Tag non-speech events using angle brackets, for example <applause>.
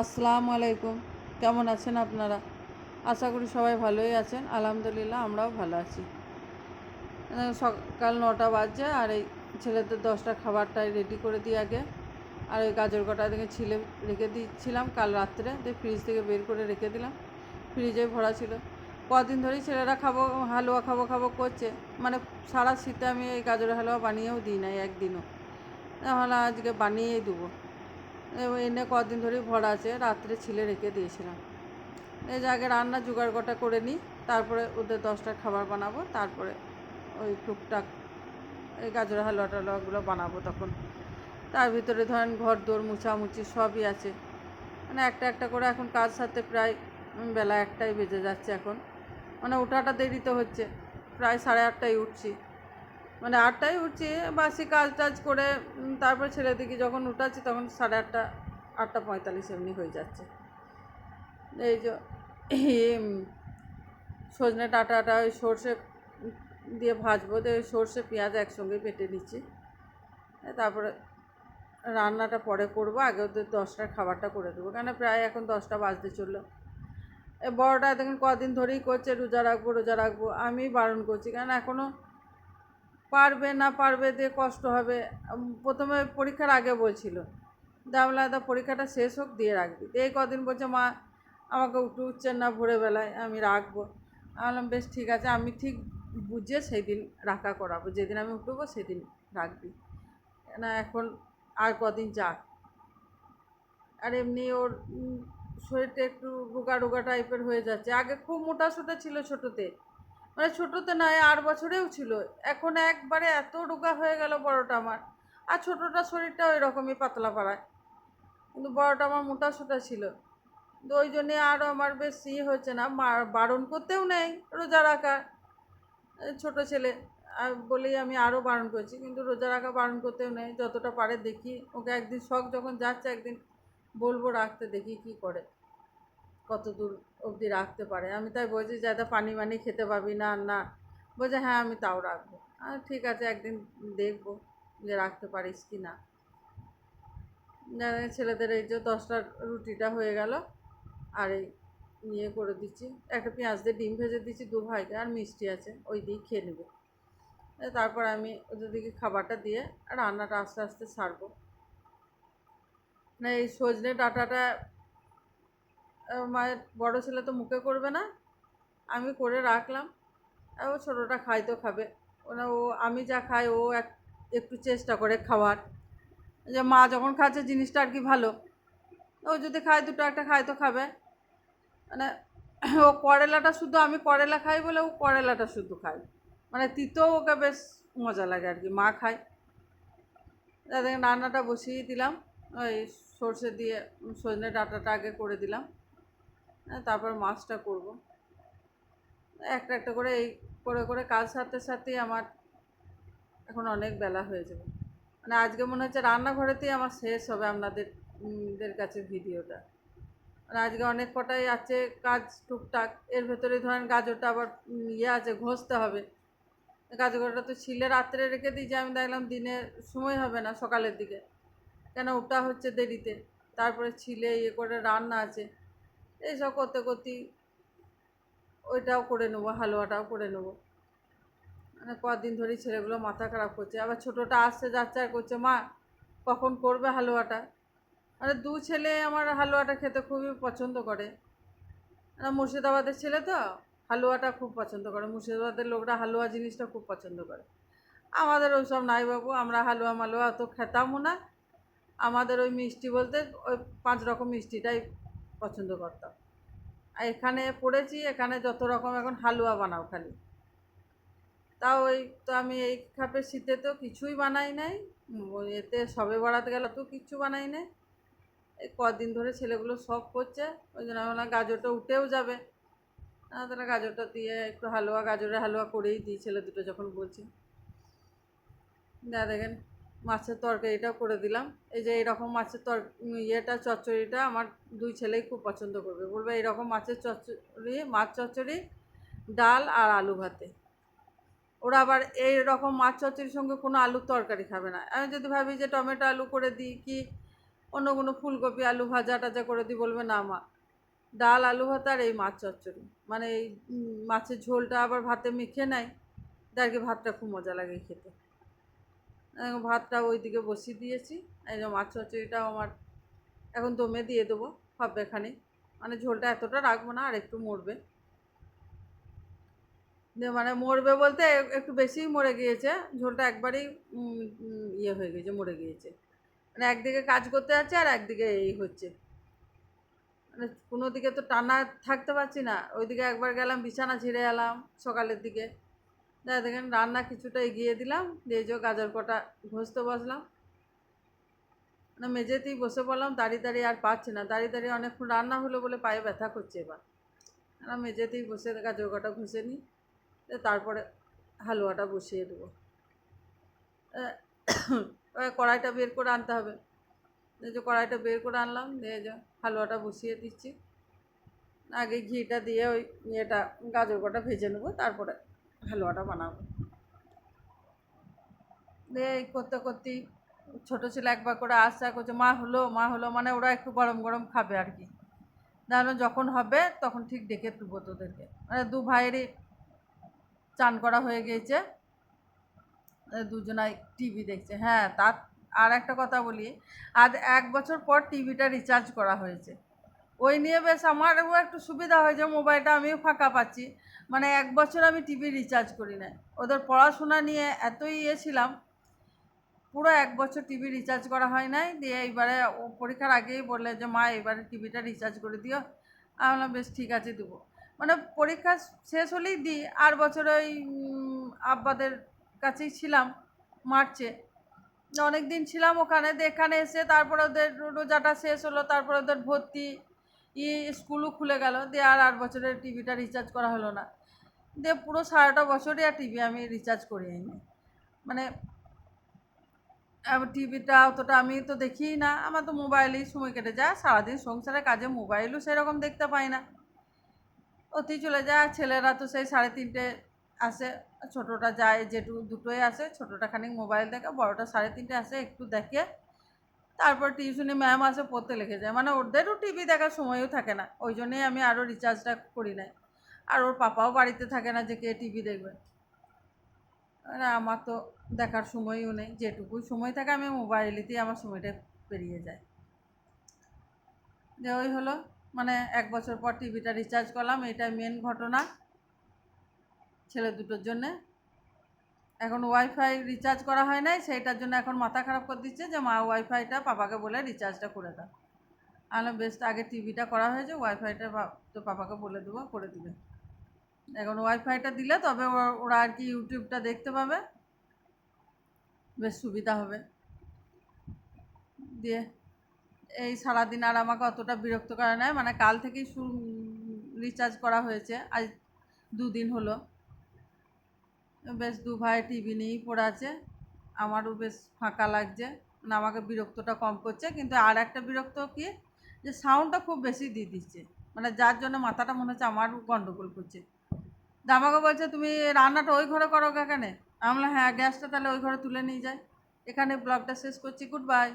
আসসালামু আলাইকুম। কেমন আছেন আপনারা? আশা করি সবাই ভালোই আছেন। আলহামদুলিল্লাহ, আমরাও ভালো আছি। সকাল নটা বাজছে আর এই ছেলেদের দশটা খাবারটাই রেডি করে দিই আগে। আর ওই গাজর কটা থেকে ছিলে, রেখে দিচ্ছিলাম। কাল রাত্রে দিয়ে ফ্রিজ থেকে বের করে রেখে দিলাম। ফ্রিজে ভরা ছিল। কদিন ধরেই ছেলেরা খাব, হালুয়া খাব খাব করছে। মানে সারা শীতে আমি এই গাজরের হালুয়া বানিয়েও দিই নাই একদিনও। তাহলে আজকে বানিয়েই দেবো। এনে কদিন ধরেই ভরা আছে, রাত্রে ছিলে রেখে দিয়েছিলাম। এই যে আগে রান্না জোগাড় কটা করে নিই, তারপরে ওদের দশটা খাবার বানাবো, তারপরে ওই টুকটাক এই গাজর, হালুয়া টালুয়াগুলো বানাবো তখন। তার ভিতরে ধরেন ঘর দোর, মুছামুছি সবই আছে। মানে একটা একটা করে এখন কাজ সাথে প্রায় বেলা একটাই বেজে যাচ্ছে এখন। মানে ওঠাটা দেরিতে হচ্ছে, প্রায় সাড়ে আটটায় উঠছি। মানে আটটায় উঠছি, বাসি কাজ টাজ করে তারপর ছেলেদিকে যখন উঠাচ্ছি তখন সাড়ে আটটা আটটা পঁয়তাল্লিশ এমনি হয়ে যাচ্ছে। এই যে সজনে ডাঁটাটা ওই সর্ষে দিয়ে ভাজবো, দিয়ে সর্ষে পেঁয়াজ একসঙ্গে বেটে নিচ্ছি। তারপরে রান্নাটা পরে করব, আগে ওদের দশটার খাবারটা করে দেবো, কেন প্রায় এখন দশটা বাজতে চলল। এ, বড়টা দেখুন কদিন ধরেই করছে, রোজা রাখব রোজা রাখব আমি বারণ করছি কারণ এখনও পারবে না পারবে দিয়ে কষ্ট হবে। প্রথমে পরীক্ষার আগে বলছিল, দামলা দা, পরীক্ষাটা শেষ হোক, দিয়ে রাখবি। এই কদিন বলছে, মা, আমাকে উঠে উঠছেন না ভোরবেলায় আমি রাখব। বললাম, বেশ ঠিক আছে, আমি ঠিক বুঝে সেই দিন রাখা করাবো। যেদিন আমি উঠবো, সেদিন রাখবি। না, এখন আর কদিন যাক। আর এমনি ওর শরীরটা একটু রোগা রোগা টাইপের হয়ে যাচ্ছে। আগে খুব মোটা সোটা ছিল ছোটোতে। মানে ছোটোতে নয় আট বছরেও ছিল। এখন একবারে এত রোগা হয়ে গেল বড়টা আমার। আর ছোটোটা শরীরটা ওই রকমই পাতলা পাড়ায়। কিন্তু বড়টা আমার মোটা সোটা ছিল। তো ওই জন্যে আরও আমার বেশ ইয়ে হচ্ছে না বারণ করতেও নেই, রোজা রাখা। ছোট ছেলে, আর বলেই আমি আরও বারণ করছি, কিন্তু রোজা রাখা বারণ করতেও নেই, যতটা পারে দেখি। ওকে একদিন শখ যখন যাচ্ছে, একদিন বলব রাখতে দেখি কি করে। কত দূর অবধি রাখতে পারে। আমি তাই বলছি যাতে পানি মানি খেতে পাবি না না। বলছে হ্যাঁ আমি তাও রাখব। আর ঠিক আছে, একদিন দেখব যে রাখতে পারিস কি না। ছেলেদের এই যে দশটার রুটিটা হয়ে গেল, আর এই ইয়ে করে দিচ্ছি। একটা পেঁয়াজ দিয়ে ডিম ভেজে দিচ্ছি দু ভাইকে, আর মিষ্টি আছে, ওই দিয়ে খেয়ে নেবে। তারপর আমি ওদের দিকে খাবারটা দিয়ে রান্নাটা আস্তে আস্তে সারবো। না, এই সজনে ডাঁটাটা মায়ের বড় ছেলে তো মুখে করবে না। আমি করে রাখলাম। ও ছোটোটা খাই তো খাবে। ওরা ও, আমি যা খাই, ও এক, একটু চেষ্টা করে খাওয়ার। যে মা যখন খাচ্ছে, জিনিসটা আর কি ভালো। ও যদি খায় দুটো, একটা খায় তো খাবে। মানে <clears throat> ও করেলাটা শুধু আমি করেলা খাই বলে ও করেলাটা শুধু খায়। মানে তিতো ওকে বেশ মজা লাগে আর কি, মা খায়। তাদের রান্নাটা বসিয়ে দিলাম। ওই সর্ষে দিয়ে সজনে ডাঁটাটা আগে করে দিলাম। তারপর মাছটা করব। একটা একটা করে এই করে করে কাজ সারতে সারতেই আমার এখন অনেক বেলা হয়ে যাবে। মানে আজকে মনে হচ্ছে রান্নাঘরেতেই আমার শেষ হবে আপনাদের কাছে ভিডিওটা। মানে আজকে অনেক কটাই আছে কাজ টুকটাক, এর ভেতরে ধরেন গাজরটা আবার ইয়ে আছে, ঘষতে হবে। গাজরটা তো ছিলে রাত্রে রেখে দিই যে আমি দেখলাম দিনে সময় হবে না সকালের দিকে। কেন ওটা হচ্ছে দেরিতে? তারপরে ছিলে ইয়ে করে রান্না আছে। এইসব করতে করতেই ওইটাও করে নেব, হালুয়াটাও করে নেব। মানে কদিন ধরেই ছেলেগুলো মাথা খারাপ করছে। আবার ছোটোটা আসছে, যাচ্ছে আর করছে, মা, কখন করবে হালুয়াটা? মানে দু ছেলে আমার হালুয়াটা খেতে খুবই পছন্দ করে। মুর্শিদাবাদের ছেলে তো হালুয়াটা খুব পছন্দ করে। মুর্শিদাবাদের লোকরা হালুয়া জিনিসটা খুব পছন্দ করে। আমাদের ওই সব নাই বাবু, আমরা হালুয়া মালুয়া অত খেতামও না। আমাদের ওই মিষ্টি বলতে ওই পাঁচ রকম মিষ্টিটাই পছন্দ করতাম। আর এখানে পড়েছি, এখানে যত রকম এখন হালুয়া বানাও খালি। তাও ওই তো আমি এই খাপের শীতে তো কিছুই বানাই নাই। এতে সবে বাড়াতে গেলে তো কিচ্ছু বানাই নাই। এই কদিন ধরে ছেলেগুলো সব করছে, ওই জন্য আমি বললাম, গাজরটা উঠেও যাবে। তাহলে গাজরটা দিয়ে একটু হালুয়া, গাজরের হালুয়া করেই দিই, ছেলে দুটো যখন বলছি। যা দেখেন মাছের তরকারিটাও করে দিলাম। এই যে এরকম মাছের তর, ইয়েটা, চচ্চড়িটা আমার দুই ছেলেই খুব পছন্দ করবে। বলবে এইরকম মাছের চচ্চড়ি, মাছ চচ্চড়ি, ডাল আর আলু ভাতে। ওরা আবার এই রকম মাছ চচ্চড়ির সঙ্গে কোনো আলুর তরকারি খাবে না। আমি যদি ভাবি যে টমেটো আলু করে দিই কি অন্য কোনো ফুলকপি আলু ভাজা টাজা করে দিই, বলবে না মা। ডাল, আলু ভাত আর এই মাছ চচ্চড়ি। মানে এই মাছের ঝোলটা আবার ভাতে মেখে নেয় তারকে ভাতটা খুব মজা লাগে খেতে। ভাতটা ওইদিকে বসিয়ে দিয়েছি। এই যে মাছ চচ্চড়িটাও আমার এখন দমে দিয়ে দেবো, হবে খানিক মানে ঝোলটা এতটা রাখব না, আর একটু মরবে। মানে মরবে বলতে একটু বেশিই মরে গিয়েছে। ঝোলটা একবারেই ইয়ে হয়ে গেছে, মরে গিয়েছে। মানে একদিকে কাজ করতে যাচ্ছে, আর একদিকে এই হচ্ছে। মানে কোনো দিকে তো টানা থাকতে পারছি না। ওইদিকে একবার গেলাম, বিছানা ঝেড়ে এলাম সকালের দিকে। দেখা, দেখেন রান্না কিছুটা এগিয়ে দিলাম, দিয়ে যে গাজর কটা ঘষতে বসলাম। মানে মেঝেতেই বসে পড়লাম, দাঁড়িয়ে দাঁড়িয়ে আর পাচ্ছি না, দাঁড়িয়ে দাঁড়িয়ে অনেকক্ষণ রান্না হলো বলে পায়ে ব্যথা করছে এবার। আমরা মেঝেতেই বসে গাজর কটা ঘষে নিই তারপরে হালুয়াটা বসিয়ে দেবো। কড়াইটা বের করে আনতে হবে। যে কড়াইটা বের করে আনলাম, দিয়ে যে হালুয়াটা বসিয়ে দিচ্ছি। আগে ঘিটা দিয়ে ওই ইয়েটা, গাজর কটা ভেজে নেব, তারপরে হালুয়াটা বানাবো। এই করতে করতেই ছোটো ছেলে একবার করে আশা করছে মা হলো মা হলো। মানে ওরা একটু গরম গরম খাবে আর কি। তাহলে যখন হবে, তখন ঠিক ডেকে দেবো তোদেরকে। মানে দু ভাইয়েরই চান করা হয়ে গিয়েছে। দুজনাই টিভি দেখছে। হ্যাঁ তার আর একটা কথা বলি, আজ এক বছর পর টিভিটা রিচার্জ করা হয়েছে। ওই নিয়ে বেশ আমারও একটু সুবিধা হয়েছে, মোবাইলটা আমিও ফাঁকা পাচ্ছি। মানে এক বছর আমি টিভি রিচার্জ করি না ওদের পড়াশোনা নিয়ে এতই ইয়ে ছিলাম, পুরো এক বছর টিভি রিচার্জ করা হয় নাই। দিয়ে এইবারে ও পরীক্ষার আগেই বললে যে, মা, এবারে টিভিটা রিচার্জ করে দিও। আমি বললাম, বেশ, ঠিক আছে, দেবো। মানে পরীক্ষা শেষ হলেই দিই। আর বছর ওই আব্বাদের কাছেই ছিলাম, মার্চে। অনেক দিন ছিলাম ওখানে এখানে এসে তারপর ওদের রোজাটা শেষ হলো, তারপর ওদের ভর্তি। ই স্কুলও খুলে গেল। দিয়ে আর আট বছরের টিভিটা রিচার্জ করা হলো না। দিয়ে পুরো সারাটা বছরই আর টিভি আমি রিচার্জ করি নি মানে টিভিটা অতটা আমি তো দেখিই না। আমার তো মোবাইলেই সময় কেটে যায়। সারাদিন সংসারের কাজে মোবাইলও সেরকম দেখতে পাই না। অতি চলে যায়। ছেলেরা তো সেই সাড়ে তিনটে আসে। ছোটোটা যায় যেটু দুটোই আসে। ছোটোটা খানিক মোবাইল দেখে, বড়টা সাড়ে তিনটে আসে, একটু দেখে। তারপর টিউশনি ম্যাম আসে পড়তে লেগে যায়। মানে ওদেরও টিভি দেখার সময়ও থাকে না। ওই জন্যই আমি আরও রিচার্জটা করি নাই। আর ওর পাপাও বাড়িতে থাকে না যে কে টিভি দেখবে। আর আমার তো দেখার সময়ও নেই। যেটুকুই সময় থাকে আমি মোবাইলেতেই আমার সময়টা পেরিয়ে যায়। যে ওই হলো মানে এক বছর পর টিভিটা রিচার্জ করলাম। এটাই মেন ঘটনা। ছেলে দুটোর জন্যে। এখন ওয়াইফাই রিচার্জ করা হয় নাই, সেইটার জন্য এখন মাথা খারাপ করে দিচ্ছে যে মা ওয়াইফাইটা পাপাকে বলে রিচার্জটা করে দাও। আমি বেশ, আগে টিভিটা করা হয়েছে ওয়াইফাইটা তো পাপাকে বলে দেবো, করে দিবে। এখন ওয়াইফাইটা দিলে তবে ওরা- আর কি ইউটিউবটা দেখতে পাবে। বেশ, সুবিধা হবে। দিয়ে এই সারাদিন আর আমাকে অতটা বিরক্ত করা নেয় মানে কাল থেকেই রিচার্জ করা হয়েছে। আজ দুদিন হলো। বেশ দু ভাই টিভি নিয়েই পড়ে আছে। আমারও বেশ ফাঁকা লাগছে। মানে আমাকে বিরক্তটা কম করছে। কিন্তু আর একটা বিরক্ত কি? যে সাউন্ডটা খুব বেশি দিয়ে দিচ্ছে। মানে যার জন্য মাথাটা মনে হচ্ছে আমার গন্ডগোল করছে। আমাকে বলছে, তুমি রান্নাটা ওই ঘরে করো কেন? আমি হ্যাঁ গ্যাসটা তাহলে ওই ঘরে তুলে নিয়ে যাই। এখানে ব্লগটা শেষ করছি। Good bye.